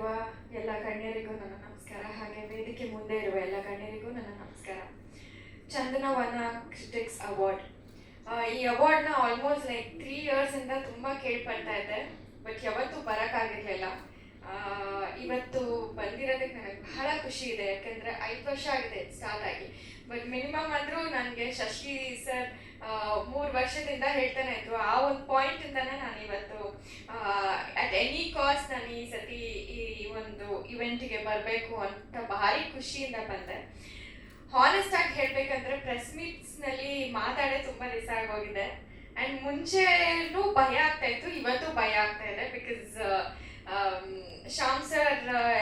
ಇರುವ ಎಲ್ಲ ಗಣ್ಯರಿಗೂ ನನ್ನ ನಮಸ್ಕಾರ. ಹಾಗೆ ವೇದಿಕೆ ಮುಂದೆ ಇರುವ ಎಲ್ಲ ಗಣ್ಯರಿಗೂ ನನ್ನ ನಮಸ್ಕಾರ. ಚಂದನವನ ಕ್ರಿಟಿಕ್ಸ್ ಅವಾರ್ಡ್ ಈ ಅವಾರ್ಡ್ನ ಆಲ್ಮೋಸ್ಟ್ ಲೈಕ್ ತ್ರೀ ಇಯರ್ಸಿಂದ ತುಂಬ ಕೇಳ್ಪಡ್ತಾ ಇದ್ದೆ ಬಟ್ ಯಾವತ್ತೂ ಬರೋಕ್ಕಾಗಿರ್ಲಿಲ್ಲ. ಇವತ್ತು ಬಂದಿರೋದಕ್ಕೆ ನನಗೆ ಬಹಳ ಖುಷಿ ಇದೆ, ಯಾಕಂದರೆ ಐದು ವರ್ಷ ಆಗಿದೆ ಸ್ಟಾರ್ಟ್ ಆಗಿ. ಬಟ್ ಮಿನಿಮಮ್ ಅಂದರೂ ನನಗೆ ಶಶಿ ಸರ್ ಮೂರು ವರ್ಷದಿಂದ ಹೇಳ್ತಾನೆ ಇದ್ರು, ಆ ಒಂದು ಪಾಯಿಂಟಿಂದನೇ ನಾನು ಇವತ್ತು ಅಟ್ ಎನಿ ಕಾಸ್ಟ್ ನಾನು ಈ ಸತಿ ಈ ಒಂದು ಇವೆಂಟಿಗೆ ಬರಬೇಕು ಅಂತ ಭಾರಿ ಖುಷಿಯಿಂದ ಬಂದೆ. ಹಾನೆಸ್ಟ್ ಆಗಿ ಹೇಳ್ಬೇಕಂದ್ರೆ ಪ್ರೆಸ್ ಮೀಟ್ಸ್ನಲ್ಲಿ ಮಾತಾಡೇ ತುಂಬ ದಿವಸ ಆಗೋಗಿದೆ ಆ್ಯಂಡ್ ಮುಂಚೆನೂ ಭಯ ಆಗ್ತಾ ಇತ್ತು, ಇವತ್ತು ಭಯ ಆಗ್ತಾ ಇದೆ ಬಿಕಾಸ್ ಶ್ಯಾಮ್ ಸರ್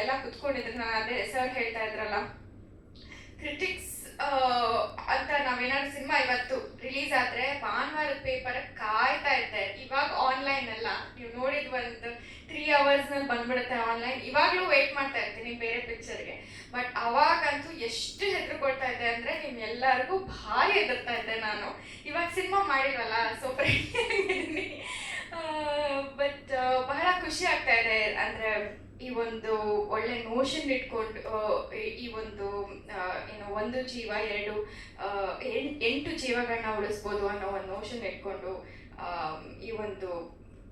ಎಲ್ಲ ಕುತ್ಕೊಂಡಿದ್ರು. ಅದೇ ಸರ್ ಹೇಳ್ತಾ ಇದ್ರಲ್ಲ ಕ್ರಿಟಿಕ್ಸ್ ಅಂತ ನಾವೇನಾದ್ರು ಸಿನಿಮಾ ಇವತ್ತು ರಿಲೀಸ್ ಆದ್ರೆ ಭಾನುವಾರದ ಪೇಪರ್ ಕಾಯ್ತಾ ಇದ್ದೆ. ಇವಾಗ ಆನ್ಲೈನ್ ಅಲ್ಲ. ನೀವು ನೋಡಿದ ಒಂದು ತ್ರೀ ಅವರ್ಸ್ನಲ್ಲಿ ಬಂದ್ಬಿಡುತ್ತೆ ಆನ್ಲೈನ್ ಇವಾಗಲೂ ವೇಟ್ ಮಾಡ್ತಾ ಇರ್ತೀನಿ ಬೇರೆ ಪಿಕ್ಚರ್ಗೆ ಬಟ್ ಅವಾಗಂತೂ ಎಷ್ಟು ಹೆದ್ರು ಕೊಡ್ತಾ ಇದ್ದೆ ಅಂದ್ರೆ ನಿಮ್ ಎಲ್ಲರಿಗೂ ಭಾರಿ ಹೆದರ್ತಾ ಇದ್ದೆ ನಾನು. ಇವಾಗ ಸಿನಿಮಾ ಮಾಡಿಲ್ವಲ್ಲ ಸೊ ಬಟ್ ಬಹಳ ಖುಷಿ ಆಗ್ತಾ ಇದೆ ಅಂದ್ರೆ ಈ ಒಂದು ಒಳ್ಳೆ ನೋಷನ್ ಇಟ್ಕೊಂಡು ಈ- ಒಂದು ಏನು ಒಂದು ಜೀವ, ಎರಡು ಎಂಟು ಜೀವಗಳನ್ನ ಉಳಿಸ್ಬೋದು ಅನ್ನೋ ಒಂದು ನೋಷನ್ ಇಟ್ಕೊಂಡು ಈ ಒಂದು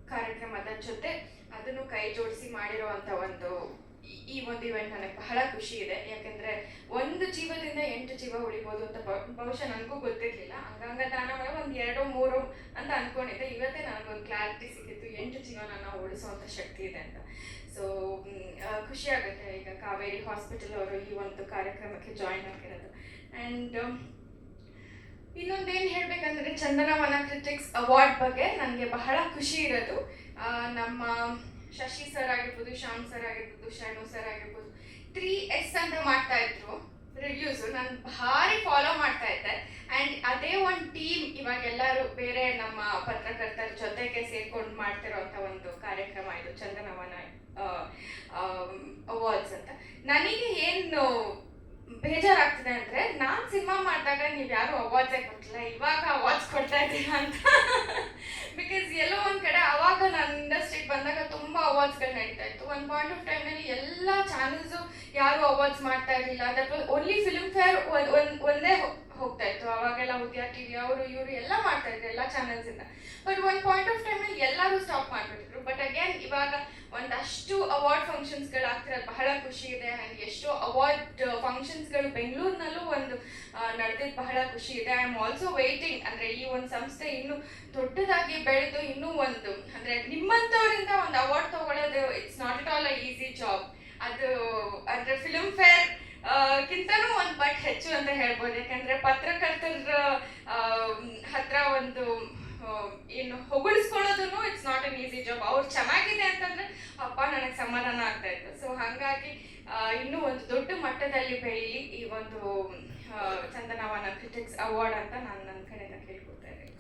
ಕಾರ್ಯಕ್ರಮದ ಜೊತೆ ಅದನ್ನು ಕೈ ಜೋಡಿಸಿ ಮಾಡಿರುವಂತ ಒಂದು ಈ- ಒಂದು ಇವೆಂಟ್ ನನಗೆ ಬಹಳ ಖುಷಿ ಇದೆ. ಯಾಕಂದ್ರೆ ಒಂದು ಜೀವದಿಂದ ಎಂಟು ಜೀವ ಉಳಿಬೋದು ಅಂತ ಬಹುಶಃ ನನಗೂ ಗೊತ್ತಿರಲಿಲ್ಲ. ಅಂಗಾಂಗ ದಾನ ಮಾಡೋ ಒಂದು ಎರಡು, ಮೂರು ಅಂತ ಅನ್ಕೊಂಡಿದ್ದೆ. ಇವತ್ತೇ ನನಗೊಂದು ಕ್ಲಾರಿಟಿ ಸಿಕ್ಕಿತ್ತು. ಎಂಟು ಜೀವನ ನಾವು ಉಳಿಸುವಂತ ಶಕ್ತಿ ಇದೆ ಅಂತ. ಸೊ ಖುಷಿ ಆಗುತ್ತೆ. ಈಗ ಕಾವೇರಿ ಹಾಸ್ಪಿಟಲ್ ಅವರು ಈ ಒಂದು ಕಾರ್ಯಕ್ರಮಕ್ಕೆ ಜಾಯಿನ್ ಆಗಿರೋದು ಆ್ಯಂಡ್ ಇನ್ನೊಂದೇನು ಹೇಳ್ಬೇಕಂದ್ರೆ ಚಂದನವನ ಕ್ರಿಟಿಕ್ಸ್ ಅವಾರ್ಡ್ ಬಗ್ಗೆ ನನಗೆ ಬಹಳ ಖುಷಿ ಇರೋದು. ನಮ್ಮ ಶಶಿ ಸರ್ ಆಗಿರ್ಬೋದು, ಶ್ಯಾಮ್ ಸರ್ ಆಗಿರ್ಬೋದು ಶಾನು ಸರ್ ಆಗಿರ್ಬೋದು ತ್ರೀ ಎಸ್ ಅಂತ ಮಾಡ್ತಾ ಇದ್ರು ರಿವ್ಯೂಸ್ ನಾನು ಭಾರಿ ಫಾಲೋ ಮಾಡ್ತಾ ಇದ್ದೆ. ಆ್ಯಂಡ್ ಅದೇ ಒಂದು ಟೀಮ್ ಇವಾಗ ಎಲ್ಲರೂ ಬೇರೆ ನಮ್ಮ ಪತ್ರಕರ್ತರ ಜೊತೆಗೆ ಸೇರ್ಕೊಂಡು ಮಾಡ್ತಿರೋಂಥ ಒಂದು ಕಾರ್ಯಕ್ರಮ ಇದು ಚಂದನವನ ಅವಾರ್ಡ್ಸ್ ಅಂತ. ನನಗೆ ಏನು ಬೇಜಾರಾಗ್ತಿದೆ ಅಂದ್ರೆ ನಾನ್ ಮಾಡಿದಾಗ ನೀವು ಯಾರು ಅವಾರ್ಡ್ಸೇ ಕೊಟ್ಟಿಲ್ಲ. ಇವಾಗ ಅವಾರ್ಡ್ಸ್ ಕೊಡ್ತಾ ಇದ್ದೀರಾ ಅಂತ. ಬಿಕಾಸ್ ಎಲ್ಲೋ ಒಂದು ಕಡೆ ಅವಾಗ ನಾನು ಇಂಡಸ್ಟ್ರಿಗೆ ಬಂದಾಗ ತುಂಬಾ ಅವಾರ್ಡ್ಸ್ಗಳು ನಡೀತಾ ಇತ್ತು. ಒಂದು ಪಾಯಿಂಟ್ ಆಫ್ ಟೈಮ್ನಲ್ಲಿ ಎಲ್ಲ ಚಾನೆಲ್ಸು ಯಾರು ಅವಾರ್ಡ್ಸ್ ಮಾಡ್ತಾ ಇರಲಿಲ್ಲ. ದಟ್ ಓನ್ಲಿ ಫಿಲ್ಮ್ ಫೇರ್ ಒಂದೇ ಹೋ- ಹೋಗ್ತಾ ಇತ್ತು. ಅವಾಗೆಲ್ಲ ಉದ್ಯಾ ಟಿವಿ ಅವರು ಇವರು ಎಲ್ಲ ಮಾಡ್ತಾ ಇದ್ರು ಎಲ್ಲ ಚಾನೆಲ್ಸ್ ಇಂದ. ಬಟ್ ಒಂದು ಪಾಯಿಂಟ್ ಆಫ್ ಟೈಮಲ್ಲಿ ಎಲ್ಲರೂ ಸ್ಟಾಪ್ ಮಾಡ್ಬಿಟ್ಟಿದ್ರು. ಬಟ್ ಅಗೇನ್ ಇವಾಗ ಒಂದಷ್ಟು ಅವಾರ್ಡ್ ಫಂಕ್ಷನ್ಸ್ಗಳು ಆಗ್ತಿರೋದು ಬಹಳ ಖುಷಿ ಇದೆ. ಅಂಡ್ ಎಷ್ಟೋ ಅವಾರ್ಡ್ ಫಂಕ್ಷನ್ಸ್ಗಳು ಬೆಂಗಳೂರಿನಲ್ಲೂ ಒಂದು ನಡೆದಿದ್ದು ಬಹಳ ಖುಷಿ ಇದೆ. ಐ ಆಮ್ ಆಲ್ಸೋ ವೇಟಿಂಗ್ ಅಂದ್ರೆ ಈ ಒಂದು ಸಂಸ್ಥೆ ಇನ್ನೂ ದೊಡ್ಡದಾಗಿ ಬೆಳೆದು ಇನ್ನೂ ಒಂದು, ಅಂದ್ರೆ ನಿಮ್ಮಂಥವರಿಂದ ಒಂದು ಅವಾರ್ಡ್ ತಗೊಳ್ಳೋದು it's not at all a easy job ಅದು, ಅಂದ್ರೆ ಫಿಲ್ಮ್ ಫೇರ್ ಕಿಂತನೂ ಒಂದು ಬಟ್ ಹೆಚ್ಚು ಅಂತ ಹೇಳ್ಬೋದು. ಯಾಕಂದ್ರೆ ಪತ್ರಕರ್ತರ ಹತ್ರ ಒಂದು ಏನು ಹೊಗಳಿಸ್ಕೊಳ್ಳೋದನ್ನು it's not an easy job ಅವ್ರು ಚೆನ್ನಾಗಿದೆ ಅಂತಂದ್ರೆ, ಅಪ್ಪ, ನನಗೆ ಸಮಾಧಾನ ಆಗ್ತಾ ಇತ್ತು. ಸೊ ಹಾಗಾಗಿ ಇನ್ನೂ ಒಂದು ದೊಡ್ಡ ಮಟ್ಟದಲ್ಲಿ ಬೆಳೀಲಿ ಈ ಒಂದು ಚಂದನವನ ಕ್ರಿಟಿಕ್ಸ್ ಅವಾರ್ಡ್ ಅಂತ ನಾನು ನನ್ನ ಕಡೆಯಿಂದ ಕೇಳ್ಕೊತಾ ಇದ್ದೀನಿ.